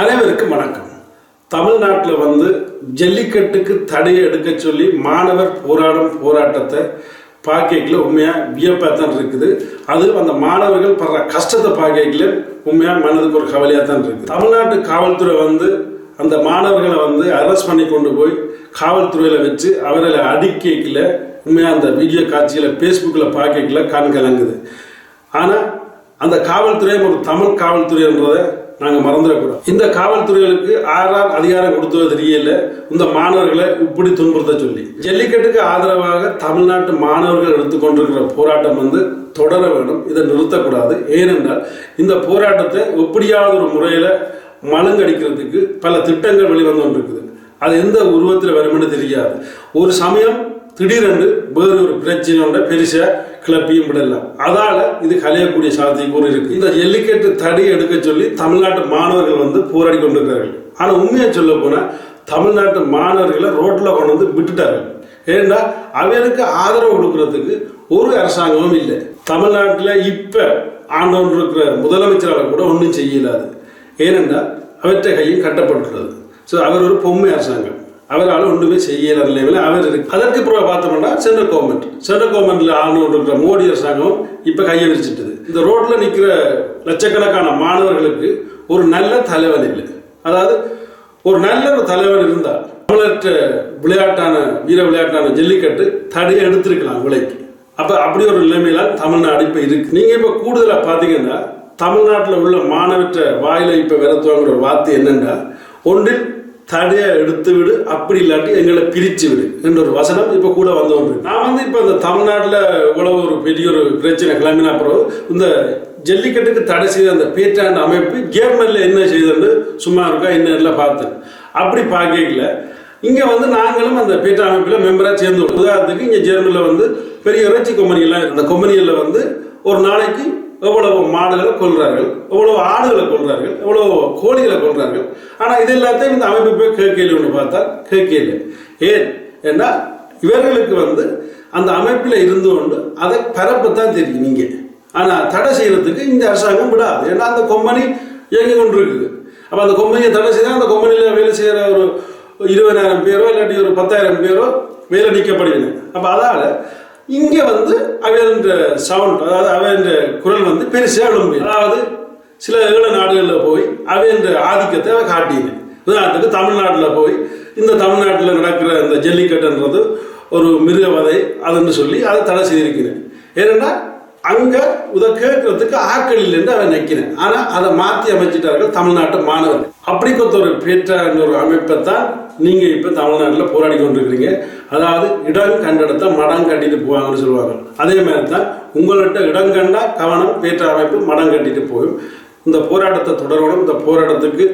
அனைவருக்கும் வணக்கம். தமிழ்நாட்டில் வந்து ஜல்லிக்கட்டுக்கு தடை எடுக்க சொல்லி மாணவர் போராடும் போராட்டத்தை பார்க்கல உண்மையாக வியப்பாக தான் இருக்குது. அது அந்த மாணவர்கள் படுற கஷ்டத்தை பார்க்கல உண்மையாக மனதுக்கு ஒரு கவலையாக தான் இருக்குது. தமிழ்நாட்டு காவல்துறை வந்து அந்த மாணவர்களை வந்து அரெஸ்ட் பண்ணி கொண்டு போய் காவல்துறையில் வச்சு அவர்களை அடிக்கல உண்மையாக அந்த வீடியோ காட்சிகளை ஃபேஸ்புக்கில் பார்க்கல கண் கலங்குது ஆனால் அந்த காவல்துறை ஒரு தமிழ் காவல்துறைன்றதை நாங்கள் மறந்துடக்கூடாது. இந்த காவல்துறைகளுக்கு ஆறாம் அதிகாரம் கொடுத்தது தெரியல. இந்த மாணவர்களை இப்படி துன்புறுத்த சொல்லி. ஜல்லிக்கட்டுக்கு ஆதரவாக தமிழ்நாட்டு மாணவர்கள் எடுத்துக்கொண்டிருக்கிற போராட்டம் வந்து தொடர வேண்டும். இதை நிறுத்தக்கூடாது. ஏனென்றால் இந்த போராட்டத்தை எப்படியாவது ஒரு முறையில் மழுங்கடிக்கிறதுக்கு பல திட்டங்கள் வெளிவந்து கொண்டிருக்குது அது எந்த உருவத்தில் வரும்னு தெரியாது. ஒரு சமயம் திடீரென்று வேறு ஒரு பிரச்சனையோட பெருசாக கிளப்பியும் விடலாம் அதால இது கலையக்கூடிய சாத்தியக்கூறு இருக்கு. இந்த ஜல்லிக்கட்டு தடி எடுக்க சொல்லி தமிழ்நாட்டு மாணவர்கள் வந்து போராடி கொண்டிருக்கிறார்கள். ஆனா உண்மையை சொல்ல போனா தமிழ்நாட்டு மாணவர்களை ரோட்ல கொண்டு வந்து விட்டுட்டார்கள். ஏன்னா அவருக்கு ஆதரவு கொடுக்கறதுக்கு ஒரு அரசாங்கமும் இல்லை. தமிழ்நாட்டில் இப்ப ஆண்டவன் இருக்கிற முதலமைச்சரால் கூட ஒன்றும் செய்யலாது. ஏனென்றால் அவற்றை கையும் கட்டப்பட்டுள்ளது. ஸோ அவர் ஒரு பொம்மை அரசாங்கம். அவரால் ஒன்றுமே செய்யற லெவலில் அவர் இருக்கு. அதற்கு பிறகு பார்த்தோம்னா சென்ட்ரல் கவர்மெண்ட் சென்ட்ரல் கவர்மெண்ட்ல ஆளுநர் இருக்கிற மோடி அரசாங்கம் இப்போ கையை விரிச்சிட்டது. இந்த ரோட்ல நிற்கிற லட்சக்கணக்கான மாணவர்களுக்கு ஒரு நல்ல தலைவன் இல்லை. அதாவது ஒரு நல்ல ஒரு தலைவன் இருந்தால் தமிழற்ற விளையாட்டான வீர விளையாட்டான ஜல்லிக்கட்டு தடையை எடுத்திருக்கலாம் விலைக்கு அப்போ அப்படி ஒரு நிலைமையில தமிழ்நாடு இப்போ இருக்கு. நீங்கள் இப்போ கூடுதலாக பார்த்தீங்கன்னா தமிழ்நாட்டில் உள்ள மாணவற்ற வாயில இப்போ விரத்துவாங்கிற ஒரு வார்த்தை என்னென்னா ஒன்றில் தடையை எடுத்து விடு அப்படி இல்லாட்டி எங்களை பிரிச்சு விடு என்ற ஒரு வசனம் இப்ப கூட வந்து ஒன்று நான் வந்து இப்ப இந்த தமிழ்நாட்டில் இவ்வளவு ஒரு பெரிய ஒரு பிரச்சனை கிளம்பினா பிறகு இந்த ஜல்லிக்கட்டுக்கு தடை செய்த அந்த பேச்சாண்ட அமைப்பு ஜேர்மன்ல என்ன செய்தது? சும்மா இருக்கா? என்ன பார்த்தேன் அப்படி பார்க்கல இங்கே வந்து நாங்களும் அந்த பேட்டா அமைப்பில் மெம்பராக சேர்ந்து உதாரணத்துக்கு இங்கே ஜெர்மனியில் வந்து பெரிய இறைச்சி கொம்பனி எல்லாம் அந்த கொம்பனியில் வந்து ஒரு நாளைக்கு எவ்வளவு மாடுகளை கொள்றார்கள் எவ்வளவு ஆடுகளை கொள்றார்கள் எவ்வளவு கோழிகளை கொள்றார்கள் ஆனா இது எல்லாத்தையும் இந்த அமைப்பு போய் கேட்கல ஒன்று பார்த்தா கேட்கல ஏன்? ஏன்னா இவர்களுக்கு வந்து அந்த அமைப்பில் இருந்து கொண்டு அதை பரப்பத்தான் தெரியும் நீங்க ஆனா தடை செய்யறதுக்கு இந்த அரசாங்கம் விடாது. ஏன்னா அந்த கொம்பனி இயங்கி கொண்டு இருக்குது அப்ப அந்த கொம்பனியை தடை செய்தால் அந்த கொம்பனியில் வேலை செய்யற ஒரு இருபதாயிரம் பேரோ இல்லாட்டி ஒரு பத்தாயிரம் பேரோ வேலை நீக்கப்படுகிறது அப்ப அதால இங்கே வந்து அவன் சவுண்ட் அதாவது அவன் குரல் வந்து பெருசாக எழும்பு அதாவது சில ஏழ நாடுகளில் போய் அவன் ஆதிக்கத்தை அவன் காட்டினேன் உதாரணத்துக்கு தமிழ்நாட்டில் போய் இந்த தமிழ்நாட்டில் நடக்கிற இந்த ஜல்லிக்கட்டுன்றது ஒரு மிருகவதை அதுன்னு சொல்லி அதை தடை செய்திருக்கிறேன் ஏன்னா அங்கே இதை கேட்கறதுக்கு ஆக்கள் இல்லைன்னு அவன் நிற்கிறேன் ஆனால் அதை மாற்றி அமைச்சிட்டார்கள் தமிழ்நாட்டு மாணவர்கள். அப்படிப்பட்ட ஒரு பேற்ற ஒரு அமைப்பை தான் நீங்கள் இப்போ தமிழ்நாட்டில் போராடி கொண்டிருக்கிறீங்க. அதாவது இடம் கண்டெடுத்த மடம் கட்டிட்டு போவாங்கன்னு சொல்லுவாங்க. அதே மாதிரி தான் உங்கள்கிட்ட இடம் கண்டா கவனம் பேற்ற அமைப்பு மடம் கட்டிட்டு போகும். இந்த போராட்டத்தை தொடரணும். இந்த போராட்டத்துக்கு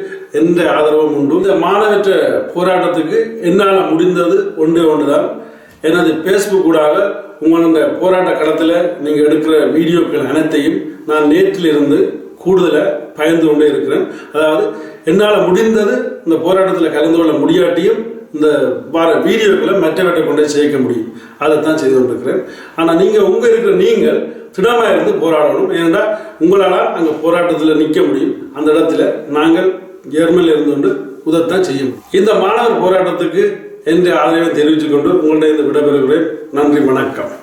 எந்த ஆதரவும் உண்டு. இந்த மாணவற்ற போராட்டத்துக்கு என்னால் முடிந்தது ஒன்று ஒன்று தான் எனது ஃபேஸ்புக் கூடாக உங்களோட போராட்ட களத்தில் நீங்கள் எடுக்கிற வீடியோக்கள் அனைத்தையும் நான் நேற்றிலிருந்து கூடுதலாக பயந்து கொண்டே இருக்கிறேன். அதாவது என்னால் முடிந்தது இந்த போராட்டத்தில் கலந்து கொள்ள முடியாட்டியும் இந்த வார வீடியோக்களை மற்றவற்றை கொண்டே சேர்க்க முடியும். அதை தான் செய்து கொண்டிருக்கிறேன். ஆனால் நீங்கள் உங்கள் இருக்கிற நீங்கள் திடமாக இருந்து போராடணும். ஏனென்றால் உங்களால் அங்கே போராட்டத்தில் நிற்க முடியும். அந்த இடத்துல நாங்கள் ஜெர்மனில் இருந்து கொண்டு உதத்தான் செய்ய முடியும். இந்த மாணவர் போராட்டத்துக்கு என்ற ஆதரவை தெரிவித்துக்கொண்டு கொண்டு இந்த விடைபெறுகிறேன். நன்றி வணக்கம்.